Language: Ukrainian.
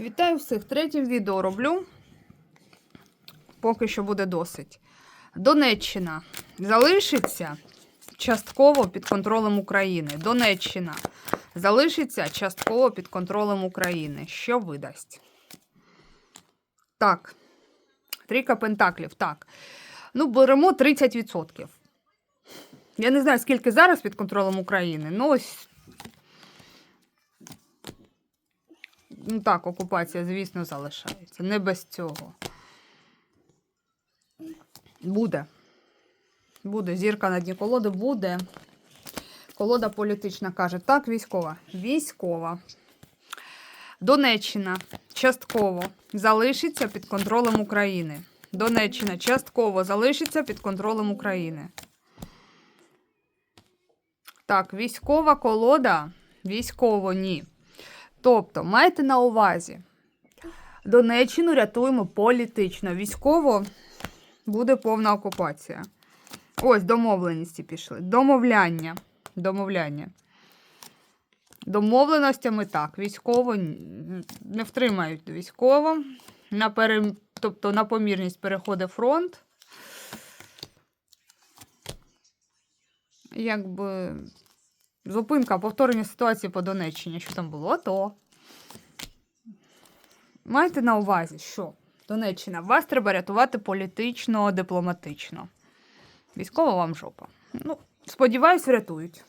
Вітаю всіх! Третім відео роблю. Поки що буде досить. Донеччина залишиться частково під контролем України. Донеччина залишиться частково під контролем України. Що видасть? Так. Трійка пентаклів. Так. Ну, беремо 30%. Я не знаю, скільки зараз під контролем України. Ну, ось Ну так, окупація, звісно, залишається. Не без цього. Буде. Буде. Зірка на дні колоди буде. Колода політична каже. Так, військова. Військова. Донеччина частково залишиться під контролем України. Донеччина частково залишиться під контролем України. Так, військова колода. Військово ні. Тобто, майте на увазі, Донеччину рятуємо політично. Військово буде повна окупація. Ось домовленості пішли. Домовляння. Домовляння. Домовленостями так. Військово не втримають військово. На пере... Тобто на помірність переходить фронт. Якби Зупинка повторення ситуації по Донеччині. Що там було, то. Майте на увазі, що Донеччина, вас треба рятувати політично, дипломатично. Військова вам жопа. Ну, сподіваюсь, врятують.